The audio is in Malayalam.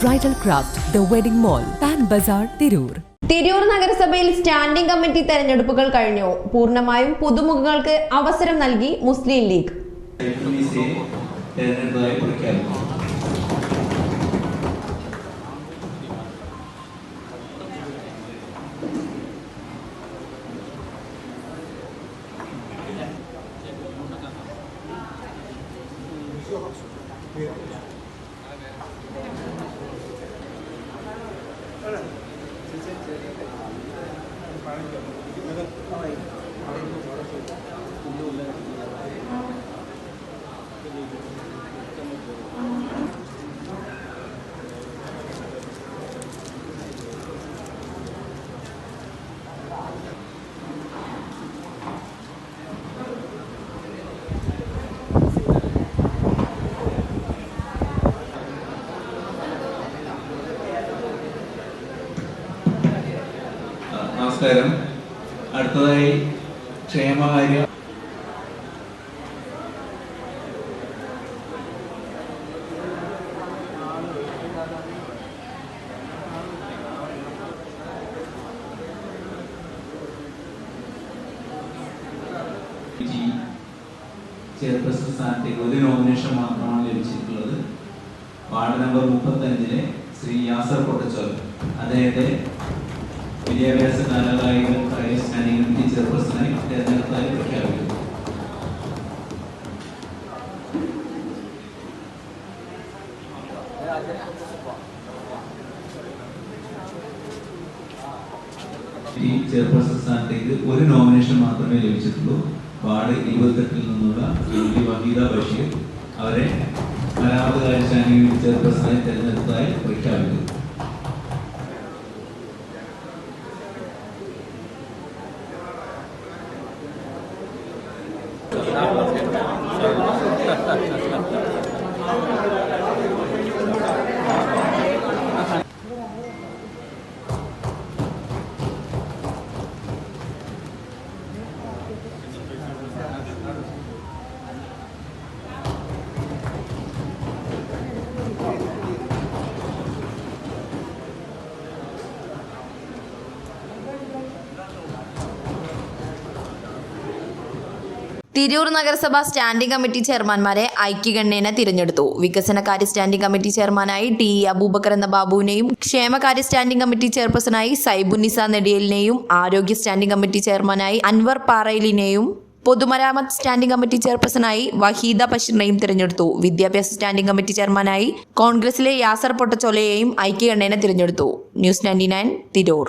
Bridal craft the wedding mall Pan Bazar Tirur Tirur നഗരസഭയിൽ സ്റ്റാൻഡിംഗ് കമ്മിറ്റി തെരഞ്ഞെടുപ്പുകൾ കഴിഞ്ഞു. പൂർണമായും പുതുമുഖങ്ങൾക്ക് അവസരം നൽകി മുസ്ലിം ലീഗ്. Thank 谢 നമസ്കാരം. അടുത്തതായി ക്ഷേമകാര്യ ചെയർപേഴ്സൺ സ്ഥാനത്തേക്ക് ഒരു നോമിനേഷൻ മാത്രമാണ് ലഭിച്ചിട്ടുള്ളത്. വാർഡ് നമ്പർ മുപ്പത്തഞ്ചിലെ ശ്രീ യാസർ പൊട്ടച്ചോൽ അദ്ദേഹത്തെ വിദ്യാഭ്യാസ കാര്യ സ്റ്റാൻഡിംഗ് കമ്മിറ്റി ചെയർപേഴ്സണായി തെരഞ്ഞെടുത്തായി പ്രഖ്യാപിക്കുന്നു. ഈ ചെയർപേഴ്സൺ സ്ഥാനത്തേക്ക് ഒരു നോമിനേഷൻ മാത്രമേ ലഭിച്ചിട്ടുള്ളൂ. വാർഡ് ഇരുപത്തെട്ടിൽ നിന്നുള്ള വഹീദ ബഷീർ അവരെ സ്റ്റാൻഡിംഗ് കമ്മിറ്റി ചെയർപേഴ്സണായി തെരഞ്ഞെടുത്തതായി പ്രഖ്യാപിക്കുന്നു. スタッフの姿。തിരൂർ നഗരസഭ സ്റ്റാൻഡിംഗ് കമ്മിറ്റി ചെയർമാൻമാരെ ഐക്യഗണ്യേന തിരഞ്ഞെടുത്തു. വികസനകാര്യ സ്റ്റാൻഡിംഗ് കമ്മിറ്റി ചെയർമാനായി ടി അബൂബക്കർ എന്ന ബാബുവിനെയും ക്ഷേമകാര്യ സ്റ്റാൻഡിംഗ് കമ്മിറ്റി ചെയർപേഴ്സണായി സൈബുന്നിസ നെടിയലിനെയും ആരോഗ്യ സ്റ്റാൻഡിംഗ് കമ്മിറ്റി ചെയർമാനായി അൻവർ പാറയിലിനെയും പൊതുമരാമത്ത് സ്റ്റാൻഡിംഗ് കമ്മിറ്റി ചെയർപേഴ്സണായി വഹീദ ബഷീറിനെയും തിരഞ്ഞെടുത്തു. വിദ്യാഭ്യാസ സ്റ്റാൻഡിംഗ് കമ്മിറ്റി ചെയർമാനായി കോൺഗ്രസിലെ യാസർ പൊട്ടച്ചോലയെയും ഐക്യഗണ്യേന തിരഞ്ഞെടുത്തു. News ninety nine Tirur.